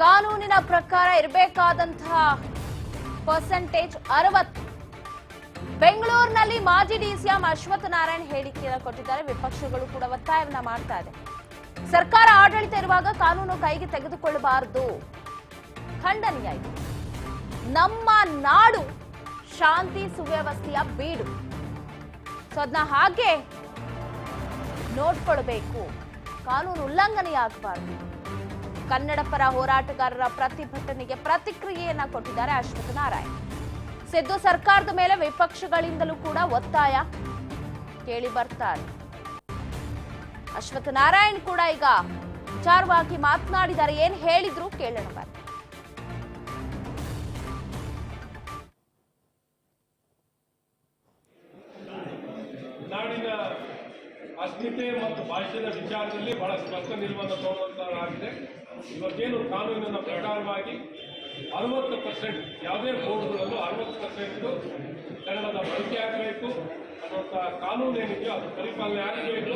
ಕಾನೂನಿನ ಪ್ರಕಾರ ಇರಬೇಕಾದಂತಹ ಪರ್ಸೆಂಟೇಜ್ ಅರವತ್ತು. ಬೆಂಗಳೂರಿನಲ್ಲಿ ಮಾಜಿ ಡಿಸಿಎಂ ಅಶ್ವಥ್ ನಾರಾಯಣ್ ಹೇಳಿಕೆಯನ್ನು ಕೊಟ್ಟಿದ್ದಾರೆ. ವಿಪಕ್ಷಗಳು ಕೂಡ ಒತ್ತಾಯವನ್ನ ಮಾಡ್ತಾ ಇದೆ. ಸರ್ಕಾರ ಆಡಳಿತ ಇರುವಾಗ ಕಾನೂನು ಕೈಗೆ ತೆಗೆದುಕೊಳ್ಳಬಾರದು. ಖಂಡನೀಯ ಇದು. ನಮ್ಮ ನಾಡು ಶಾಂತಿ, ಸುವ್ಯವಸ್ಥೆಯ ಬೀಡು. ಸೊ ಅದನ್ನ ಹಾಗೆ ನೋಡ್ಕೊಳ್ಬೇಕು. ಕಾನೂನು ಉಲ್ಲಂಘನೆಯಾಗಬಾರದು. ಕನ್ನಡ ಪರ ಹೋರಾಟಗಾರರ ಪ್ರತಿಭಟನೆಗೆ ಪ್ರತಿಕ್ರಿಯೆಯನ್ನ ಕೊಟ್ಟಿದ್ದಾರೆ ಅಶ್ವಥ್ ನಾರಾಯಣ್. ಸಿದ್ದು ಸರ್ಕಾರದ ಮೇಲೆ ವಿಪಕ್ಷಗಳಿಂದಲೂ ಕೂಡ ಒತ್ತಾಯ ಕೇಳಿ ಬರ್ತಾರೆ. ಅಶ್ವಥ್ ನಾರಾಯಣ್ ಕೂಡ ಈಗ ವಿಚಾರವಾಗಿ ಮಾತನಾಡಿದ್ದಾರೆ. ಏನ್ ಹೇಳಿದ್ರು ಕೇಳೋಣ ಬನ್ನಿ. ಅಸ್ಮಿತೆ ಮತ್ತು ಭಾಷೆಯ ವಿಚಾರದಲ್ಲಿ ಬಹಳ ಸ್ಪಷ್ಟ ನಿರ್ಬಂಧ ತೋರುವಂತಾಗಿದೆ ಇವತ್ತೇನು ಕಾನೂನಿನ ಪ್ರಕಾರವಾಗಿ ಅರವತ್ತು ಪರ್ಸೆಂಟ್ ಯಾವುದೇ ಬೋರ್ಡ್ಗಳಲ್ಲೂ ಅರವತ್ತು ಪರ್ಸೆಂಟ್ ಕನ್ನಡದ ಬಳಕೆ ಆಗಬೇಕು. ಅನ್ನುವಂಥ ಕಾನೂನು ಏನಿದೆಯೋ ಅದು ಪರಿಪಾಲನೆ ಆಗಬೇಕು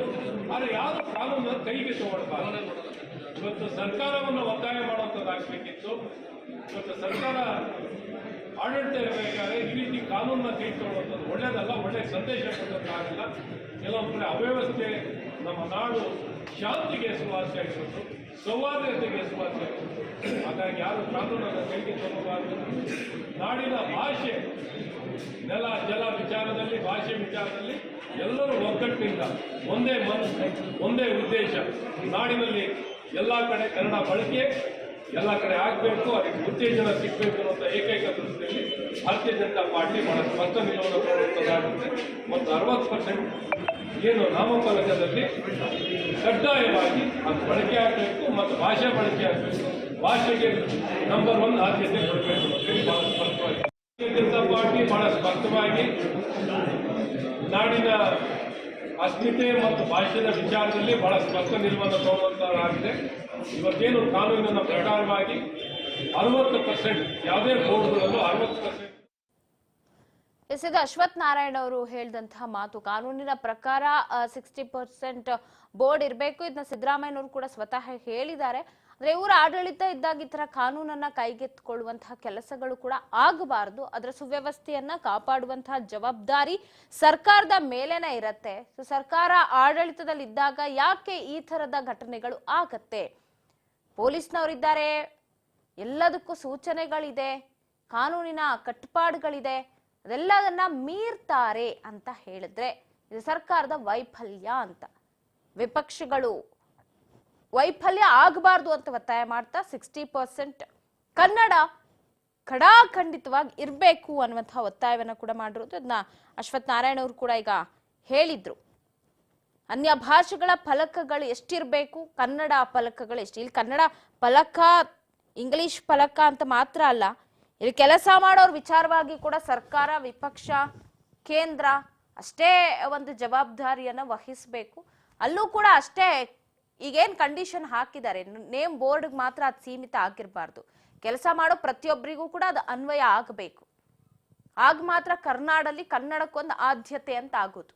ಆದರೆ ಯಾವ ಕಾನೂನನ್ನು ಕೈಗೆ ತಗೊಳ್ಬಾರ್ದು. ಇವತ್ತು ಸರ್ಕಾರವನ್ನು ಒತ್ತಾಯ ಮಾಡುವಂಥದ್ದಾಗಬೇಕಿತ್ತು. ಇವತ್ತು ಸರ್ಕಾರ ಆಡಳಿತ ಇರಬೇಕಾದ್ರೆ ಈ ರೀತಿ ಕಾನೂನನ್ನ ಕೈ ತಗೊಳ್ಳುವಂಥದ್ದು ಒಳ್ಳೇದಲ್ಲ ಒಳ್ಳೆ ಸಂದೇಶ ಕೊಡೋಕ್ಕಾಗಲ್ಲ ಕೆಲವೊಂದು ಕಡೆ ಅವ್ಯವಸ್ಥೆ ನಮ್ಮ ನಾಡು ಶಾಂತಿಗೆ ಹೆಸರುವಾಸಿಯಾಗಿರೋದು ಸೌಹಾರ್ದತೆಗೆ ಹೆಸರುವಾಸಿಯಾಗಿರೋದು ಹಾಗಾಗಿ ಯಾರು ಕಾನೂನನ್ನು ಕೈಗೆ ತಗೋಬಾರದು ನಾಡಿನ ಭಾಷೆ, ನೆಲ, ಜಲ ವಿಚಾರದಲ್ಲಿ, ಭಾಷೆ ವಿಚಾರದಲ್ಲಿ ಎಲ್ಲರೂ ಒಗ್ಗಟ್ಟಿನಿಂದ ಒಂದೇ ಮನಸ್ಸು, ಒಂದೇ ಉದ್ದೇಶ. ನಾಡಿನಲ್ಲಿ ಎಲ್ಲ ಕಡೆ ಕನ್ನಡ ಬಳಕೆ, ಎಲ್ಲ ಕಡೆ ಆಗಬೇಕು, ಅದಕ್ಕೆ ಉತ್ತೇಜನ ಸಿಗಬೇಕು ಅನ್ನೋ ಏಕೈಕ ದೃಷ್ಟಿಯಲ್ಲಿ ಭಾರತೀಯ ಜನತಾ ಪಾರ್ಟಿ ಬಹಳ ಸ್ಪಷ್ಟ ನಿಲುವನ್ನು ಮತ್ತು ಅರವತ್ತು ಪರ್ಸೆಂಟ್ ಏನು ನಾಮಫಲಕದಲ್ಲಿ ಕಡ್ಡಾಯವಾಗಿ ಅದು ಬಳಕೆ ಆಗಬೇಕು ಮತ್ತು ಭಾಷೆ ಬಳಕೆ ಆಗಬೇಕು. ಭಾಷೆಗೆ ನಂಬರ್ ಒನ್ ಆದ್ಯತೆ ಕೊಡಬೇಕು. ಬಹಳ ಸ್ಪಷ್ಟವಾಗಿ. ಪಾರ್ಟಿ ಬಹಳ ಸ್ಪಷ್ಟವಾಗಿ ನಾಡಿನ ಅಸ್ಮಿತೆ ಮತ್ತು ಭಾಷೆಯ ವಿಚಾರದಲ್ಲಿ ಬಹಳ ಸ್ಪಷ್ಟ ನಿರ್ಬಂಧ ತಗೊಂಡಂತಾಗಿದೆ ಇವತ್ತೇನು ಕಾನೂನಿನ ಪ್ರಕಾರವಾಗಿ ಅರವತ್ತು ಪರ್ಸೆಂಟ್ ಯಾವುದೇ ಬೋರ್ಡ್ಗಳಲ್ಲೂ ಅರವತ್ತು ಪರ್ಸೆಂಟ್ ಎಸ್, ಇದು ಅಶ್ವಥ್ ನಾರಾಯಣ್ ಅವರು ಹೇಳಿದಂತಹ ಮಾತು. ಕಾನೂನಿನ ಪ್ರಕಾರ ಸಿಕ್ಸ್ಟಿ ಪರ್ಸೆಂಟ್ ಬೋರ್ಡ್ ಇರಬೇಕು. ಇದನ್ನ ಸಿದ್ದರಾಮಯ್ಯನವರು ಕೂಡ ಸ್ವತಃ ಹೇಳಿದ್ದಾರೆ. ಅಂದ್ರೆ ಇವರ ಆಡಳಿತ ಇದ್ದಾಗ ಈ ತರ ಕಾನೂನನ್ನ ಕೈಗೆತ್ತಿಕೊಳ್ಳುವಂತಹ ಕೆಲಸಗಳು ಕೂಡ ಆಗಬಾರದು. ಅದರ ಸುವ್ಯವಸ್ಥೆಯನ್ನ ಕಾಪಾಡುವಂತಹ ಜವಾಬ್ದಾರಿ ಸರ್ಕಾರದ ಮೇಲೇನೆ ಇರತ್ತೆ. ಸೊ ಸರ್ಕಾರ ಆಡಳಿತದಲ್ಲಿ ಇದ್ದಾಗ ಯಾಕೆ ಈ ತರದ ಘಟನೆಗಳು ಆಗತ್ತೆ? ಪೊಲೀಸ್ನವರಿದ್ದಾರೆ. ಎಲ್ಲದಕ್ಕೂ ಸೂಚನೆಗಳಿದೆ. ಕಾನೂನಿನ ಕಟ್ಟುಪಾಡುಗಳಿದೆ ಅದೆಲ್ಲದನ್ನ ಮೀರ್ತಾರೆ ಅಂತ ಹೇಳಿದ್ರೆ ಇದು ಸರ್ಕಾರದ ವೈಫಲ್ಯ ಅಂತ. ವಿಪಕ್ಷಗಳು ವೈಫಲ್ಯ ಆಗಬಾರ್ದು ಅಂತ ಒತ್ತಾಯ ಮಾಡ್ತಾ ಸಿಕ್ಸ್ಟಿ ಪರ್ಸೆಂಟ್ ಕನ್ನಡ ಖಡಾಖಂಡಿತವಾಗಿ ಇರಬೇಕು ಅನ್ನುವಂತಹ ಒತ್ತಾಯವನ್ನ ಕೂಡ ಮಾಡಿರೋದು ಅದನ್ನ ಅಶ್ವಥ್ ನಾರಾಯಣ ಅವರು ಕೂಡ ಈಗ ಹೇಳಿದ್ರು. ಅನ್ಯ ಭಾಷೆಗಳ ಫಲಕಗಳು ಎಷ್ಟಿರಬೇಕು? ಕನ್ನಡ ಫಲಕಗಳು ಎಷ್ಟು ಇಲ್ಲಿ ಕನ್ನಡ ಫಲಕ, ಇಂಗ್ಲಿಷ್ ಫಲಕ ಅಂತ ಮಾತ್ರ ಅಲ್ಲ ಇಲ್ಲಿ ಕೆಲಸ ಮಾಡೋರ ವಿಚಾರವಾಗಿ ಕೂಡ ಸರ್ಕಾರ, ವಿಪಕ್ಷ, ಕೇಂದ್ರ ಅಷ್ಟೇ ಒಂದು ಜವಾಬ್ದಾರಿಯನ್ನು ವಹಿಸಬೇಕು. ಅಲ್ಲೂ ಕೂಡ ಅಷ್ಟೇ ಈಗೇನ್ ಕಂಡೀಷನ್ ಹಾಕಿದ್ದಾರೆ. ನೇಮ್ ಬೋರ್ಡ್ಗೆ ಮಾತ್ರ ಅದು ಸೀಮಿತ ಆಗಿರಬಾರ್ದು. ಕೆಲಸ ಮಾಡೋ ಪ್ರತಿಯೊಬ್ಬರಿಗೂ ಕೂಡ ಅದು ಅನ್ವಯ ಆಗಬೇಕು. ಆಗ ಮಾತ್ರ ಕರ್ನಾಡಲ್ಲಿ ಕನ್ನಡಕ್ಕೊಂದು ಆದ್ಯತೆ ಅಂತ ಆಗೋದು.